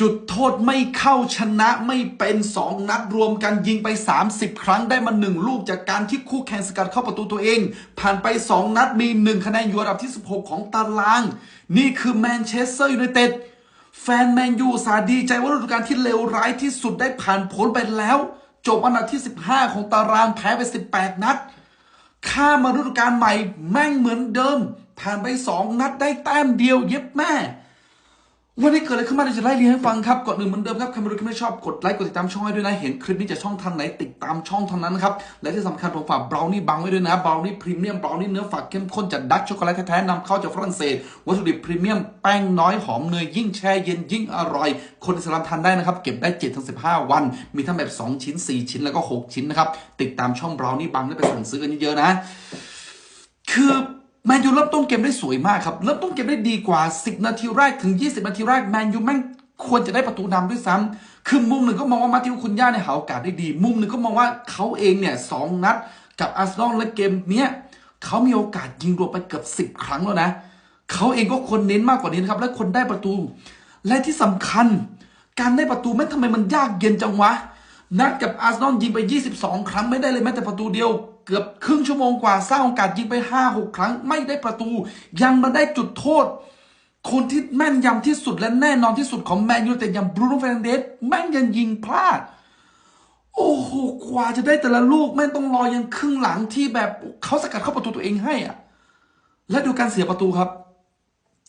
จุดโทษไม่เข้าชนะไม่เป็น 2 นัดรวมกันยิงไป 30 ครั้งได้มา 1 ลูกจากการที่คู่แข่งสกัดเข้าประตูตัวเอง ผ่านไป 2 นัดมี 1 คะแนนอยู่อันดับที่ 16 ของตาราง นี่คือแมนเชสเตอร์ยูไนเต็ดแฟนแมนยูสาดีใจว่าฤดูกาลที่เลวร้ายที่สุดได้ผ่านพ้นไปแล้ว จบอันดับที่ 15 ของตารางแพ้ไป 18 นัดข้ามมาฤดูกาลใหม่แม่งเหมือนเดิม ผ่านไป 2 นัดได้แต้มเดียวเย็บแม่ วันนี้เกิดอะไรขึ้นมาเดี๋ยวจะไล่เรียงให้ฟังครับก่อนอื่นเหมือนเดิมครับใครไม่รู้ใครไม่ชอบกดไลค์กดติดตามช่องให้ด้วยนะ เห็นคลิปนี้จากช่องทางไหนติดตามช่องทางนั้นครับ และที่สำคัญผมฝากบราวนี่บังไว้ด้วยนะบราวนี่พรีเมียมบราวนี่เนื้อฝากเข้มข้นจากดักช็อกโกแลตแท้ๆนำเข้าจากฝรั่งเศส วัตถุดิบพรีเมียมแป้งน้อยหอมเนยยิ่งแช่เย็นยิ่งอร่อย คนอิสลามทานได้นะครับเก็บได้7ถึง15วัน มีทั้งแบบ 2 ชิ้น 4 ชิ้นแล้วก็ 6 ชิ้นนะครับติดตามช่องบราวนี่บังได้ไปสั่งซื้อกันเยอะๆนะ คือ แมนยูเริ่มต้นเกมได้สวยมากครับ เริ่มต้นเกมได้ดีกว่า 10 นาทีแรกถึง 20 นาทีแรกแมนยูแม่งควรจะได้ประตูนำด้วยซ้ำคือมุมหนึ่งก็มองว่ามาติวคุณย่าเนี่ยหาโอกาสได้ดี มุมหนึ่งก็มองว่าเขาเองเนี่ยสองนัดกับอาร์เซนอลและเกมเนี้ยเขามีโอกาสยิงรวมไปเกือบ 10 ครั้งแล้วนะ เขาเองก็ควรเน้นมากกว่านี้นะครับ และคนได้ประตู และที่สำคัญ การได้ประตูแม่งทำไมมันยากเย็นจังวะ นัดกับอาร์เซนอลยิงไป 22 ครั้งไม่ได้เลยแม้แต่ประตูเดียว เกือบครึ่งชั่วโมงกว่าสร้างโอกาสยิงไป5-6ครั้งไม่ได้ประตู ยังมาได้จุดโทษ คนที่แม่นยำที่สุดและแน่นอนที่สุดของแมนยูแต่อย่างบรูโน่เฟรนเดสแม่งยังยิงพลาด โอ้โหกว่าจะได้แต่ละลูกแม่งต้องรอยันครึ่งหลังที่แบบเขาสกัดเข้าประตูตัวเองให้อะและดูการเสียประตูครับ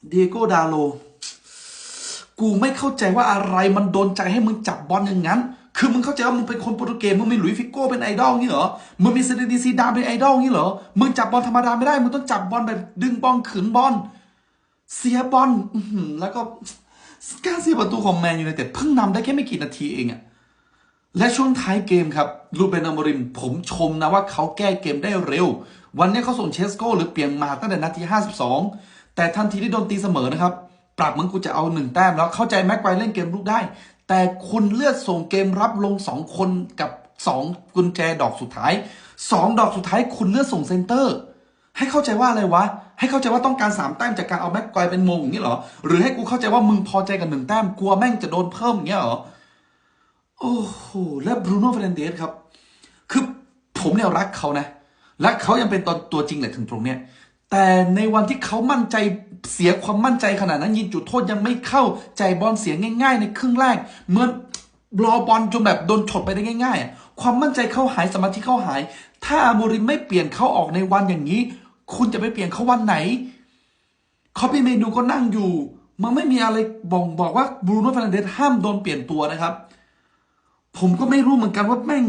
เดโกดาโล กูไม่เข้าใจว่าอะไรมันโดนใจให้มึงจับบอลอย่างนั้น คือมึงเข้าใจว่ามึงเป็นคนโปรตุเกสมึงมีหลุยฟิโก้เป็นไอดอลงี้เหรอมึงมีเซเนดีซีดานเป็นไอดอลงี้เหรอมึงจับบอลธรรมดาไม่ได้มึงต้องจับบอลแบบดึงบอลขืนบอลเสียบอลแล้วก็การเสียประตูของแมนยูไนเต็ดเพิ่งนำได้แค่ไม่กี่นาทีเองอะและช่วงท้ายเกมครับลูเบนอมริม ผมชมนะว่าเขาแก้เกมได้เร็ว วันนี้เขาส่งเชสโก้หรือเปลี่ยนมาตั้งแต่นาที 52 แต่ทันทีที่โดนตีเสมอนะครับ ปรับเหมือนกูจะเอาหนึ่งแต้มแล้วเข้าใจแม็กไกวเล่นเกมลุกได้ แต่คุณเลือกส่งเกมรับลง2คนกับ2กุญแจดอกสุดท้าย2ดอกสุดท้ายคุณเลือกส่งเซนเตอร์ ให้เข้าใจว่าอะไรวะ ให้เข้าใจว่าต้องการสามแต้มจากการเอาแม็กไกวเป็นมงอย่างนี้เหรอ หรือให้กูเข้าใจว่ามึงพอใจกับหนึ่งแต้มกลัวแม่งจะโดนเพิ่มอย่างเงี้ยเหรอ โอ้โห และบรูโน่เฟรนเดสครับ คือผมเนี่ยรักเขานะและเขายังเป็นตอนตัวจริงแหละถึงตรงเนี้ย แต่ในวันที่เขามั่นใจเสียความมั่นใจขนาดนั้นยิงจุดโทษยังไม่เข้าใจบอลเสียง่าย ๆ ในครึ่งแรกเหมือนรอบอลจนแบบโดนฉดไปได้ง่าย ๆ ความมั่นใจเข้าหายสมาธิเข้าหาย ถ้าอาโมริมไม่เปลี่ยนเขาออกในวันอย่างนี้ คุณจะไปเปลี่ยนเขาวันไหนคอปปี้เมนูก็นั่งอยู่ มันไม่มีอะไรบ่งบอกว่าบรูโน่เฟรนเดสห้ามโดนเปลี่ยนตัวนะครับ ผมก็ไม่รู้เหมือนกันว่าแม่ง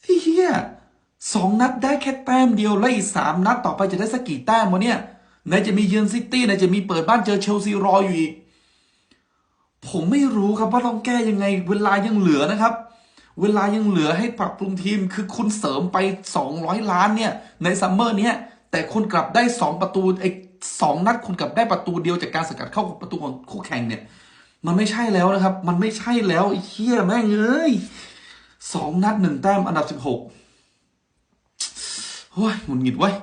ไอ้เฮีย สองนัดได้แค่แต้มเดียวแล้วอีกสามนัดต่อไปจะได้สักกี่แต้มวะเนี่ยไหนจะมีเยือนซิตี้ไหนจะมีเปิดบ้านเจอเชลซีรออยู่อีก ผมไม่รู้ครับว่าต้องแก้ยังไง เวลายังเหลือนะครับ เวลายังเหลือให้ปรับปรุงทีมคือคุณเสริมไป 200 ล้านเนี่ย ในซัมเมอร์เนี้ยแต่คุณกลับได้ 2 ประตูไอ้สองนัดคุณกลับได้ประตูเดียวจากการสกัดเข้าประตูของคู่แข่งเนี่ย มันไม่ใช่แล้วนะครับ มันไม่ใช่แล้วไอ้เหี้ยแม่งเอ้ยสองนัดหนึ่งแต้มอันดับสิบหก Ôi, một nghìn quay.